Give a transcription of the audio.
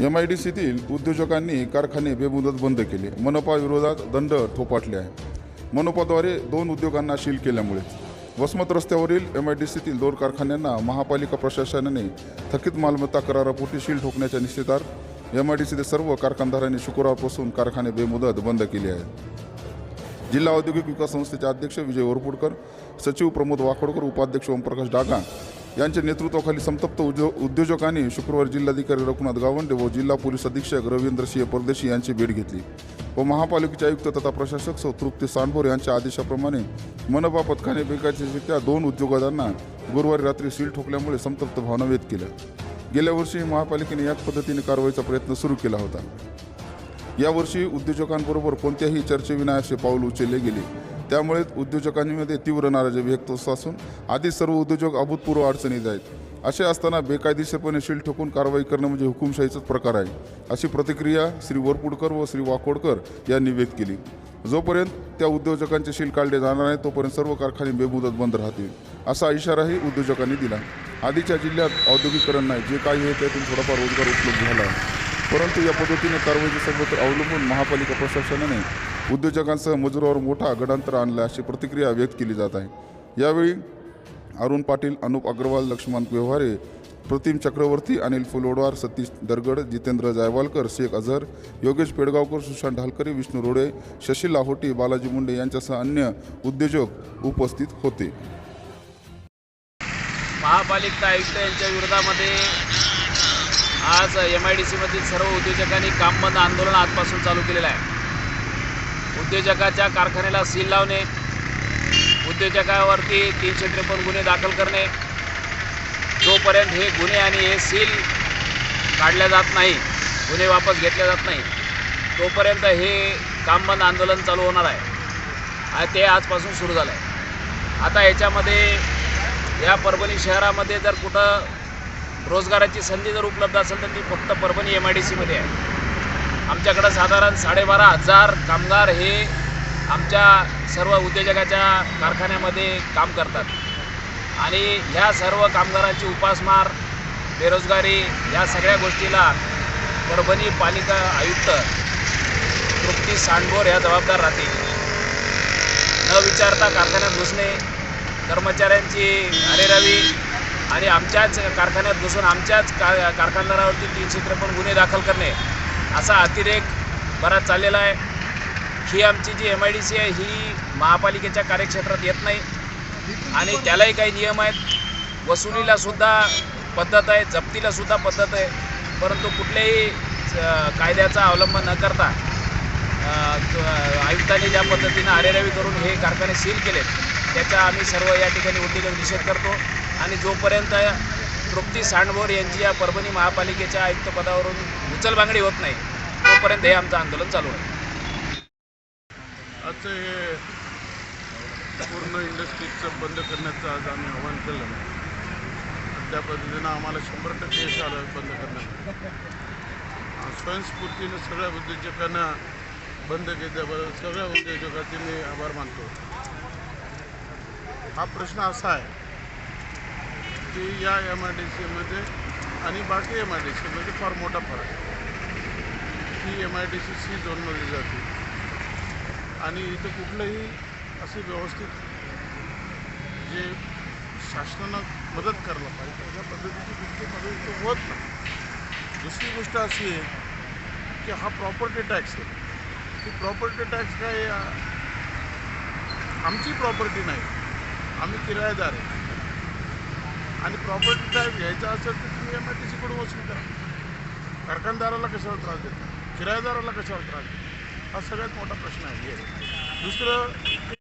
M I D सीतील उद्योजकांनी कारखाने बेमुदत बंद केले. मनपाविरोधात दंड थोपाटले आहे. मनपाद्वारे दोन उद्योगांना शील केल्यामुळे. वसमत रस्त्यावरील एम आय डी सीतील दोन कारखान्यांना महापालिका प्रशासनाने थकीत मालमत्ता करारापोटी शील ठोकण्याच्या निश्चितार एम आय डी सीतील सर्व कारखानदारांनी शुक्रवारपासून कारखाने बेमुदत बंद केले आहेत. जिल्हा औद्योगिक विकास संस्थेचे अध्यक्ष विजय वरपुडकर सचिव प्रमोद वाकोडकर उपाध्यक्ष ओमप्रकाश डागा यांच्या नेतृत्वाखाली संतप्त उद्यो उद्योजकांनी शुक्रवारी जिल्हाधिकारी रघुनाथ गावंडे व जिल्हा पोलीस अधीक्षक रवींद्र सिंह परदेशी यांची भेट घेतली व महापालिकेचे आयुक्त तथा प्रशासक सौ तृप्ती सांडभोर यांच्या आदेशाप्रमाणे मनपा पथकाने बेकायदेशीररित्या दोन उद्योगदारांना गुरुवारी रात्री सील ठोकल्यामुळे संतप्त भावना व्यक्त केल्या. गेल्या वर्षी महापालिकेने याच पद्धतीने कारवाईचा प्रयत्न सुरू केला होता. यावर्षी उद्योजकांबरोबर कोणत्याही चर्चेविना असे पाऊल उचलले गेले. त्यामुळे उद्योजकांमध्ये तीव्र नाराजी व्यक्त होत असून आधी सर्व उद्योजक अभूतपूर्व अडचणीत आहेत. असे असताना बेकायदेशीरपणे शील ठोकून कारवाई करणं म्हणजे हुकुमशाहीचाच प्रकार आहे अशी प्रतिक्रिया श्री वरपुडकर व श्री वाकोडकर यांनी व्यक्त केली. जोपर्यंत त्या उद्योजकांचे शील काढले जाणार नाही तोपर्यंत सर्व कारखाने बेमुदत बंद राहतील असा इशाराही उद्योजकांनी दिला. आधीच्या जिल्ह्यात औद्योगिकरण नाही जे काही आहे त्यातून थोडाफार रोजगार उपलब्ध झाला परंतु या पद्धतीने कारवाईचे सर्वत्र अवलंबून महापालिका प्रशासनाने उद्योजकांसह मजुरावर मोठा गडांतर आणला अशी प्रतिक्रिया व्यक्त केली जात आहे. यावेळी अरुण पाटील अनुप अग्रवाल लक्ष्मण व्यवहारे प्रतिम चक्रवर्ती अनिल फुलोडवार सतीश दरगड जितेंद्र जायवालकर शेख अझहर योगेश पेडगावकर सुशांत ढालकरी विष्णू रोडे शशी लाहोटी बालाजी मुंडे यांच्यासह अन्य उद्योजक उपस्थित होते. महापालिका आयुक्त यांच्या विरोधामध्ये आज एम आय डी सीमधील सर्व उद्योजकांनी कामबंद आंदोलन आजपासून चालू केलेलं आहे. उद्योजकाच्या कारखान्याला सील लावणे उद्योजकावरती तीनशे त्रेपन्न गुन्हे दाखल करणे. जोपर्यंत हे गुन्हे आणि हे सील काढल्या जात नाही गुन्हे वापस घेतले जात नाही तोपर्यंत हे कामबंद आंदोलन चालू होणार आहे. आणि ते आजपासून सुरू झालं आहे आता याच्यामध्ये या परभणी शहरामध्ये जर कुठं रोजगाराची संधी जर उपलब्ध असेल तर ती फक्त परभणी एम आय डी सीमध्ये आहे. आमच्याकडं साधारण साडेबारा हजार कामगार हे आमच्या सर्व उद्योजकाच्या कारखान्यामध्ये काम करतात. आणि ह्या सर्व कामगारांची उपासमार बेरोजगारी या सगळ्या गोष्टीला परभणी पालिका आयुक्त तृप्ती सांडभोर ह्या जबाबदार राहतील. न विचारता कारखान्यात घुसणे कर्मचाऱ्यांची अरेरावी आणि आमच्याच कारखान्यात घुसून आमच्याच का कारखानदारावरती तीनशे त्रेपन्न गुन्हे दाखल करणे असा अतिरेक बराच चाललेला आहे. ही आमची जी एम आय डी सी आहे ही महापालिकेच्या कार्यक्षेत्रात येत नाही. आणि त्यालाही काही नियम आहेत. वसुलीला सुद्धा पद्धत आहे जप्तीला सुद्धा पद्धत आहे. परंतु कुठल्याही कायद्याचा अवलंब न करता आयुक्तांनी ज्या पद्धतीनं अरेरावी करून हे कारखाने सील केलेत त्याचा आम्ही सर्व या ठिकाणी उद्योजक निषेध करतो. आणि जोपर्यंत तृप्ती सांडभोर यांची या परभणी महापालिकेच्या आयुक्तपदावरून उचलबांगडी होत नाही. तोपर्यंत हे आमचं आंदोलन चालू आहे. आजचं हे पूर्ण इंडस्ट्रीजचं बंद करण्याचं आज आम्ही आव्हान केलं. त्या पद्धतीनं आम्हाला शंभर टक्के यश आलं बंद करण्यात स्वयंस्फूर्तीनं सगळ्या उद्योजकांना बंद केल्याबद्दल सगळ्या उद्योजकाचे मी आभार मानतो. हा प्रश्न असा आहे की या एम आय डी सीमध्ये आणि बाकी एम आय डी सीमध्ये फार मोठा फरक आहे. ही M I D C C झोनमध्ये जाते. आणि इथं कुठलंही असे व्यवस्थित जे शासनानं मदत करायला पाहिजे अशा पद्धतीची कुठली मदत इथं होत नाही. दुसरी गोष्ट अशी आहे की हा प्रॉपर्टी टॅक्स आहे. की प्रॉपर्टी टॅक्स काय आमची प्रॉपर्टी नाही. आम्ही किरायेदार आहे. आणि प्रॉपर्टी टॅक्स घ्यायचा असेल तर तुम्ही एम आय टी सीकडून वसूल करा. कारखानदाराला कशाला त्रास देता? किरायदाराला कशाला त्रास देता? हा सगळ्यात मोठा प्रश्न आहे. दुसरं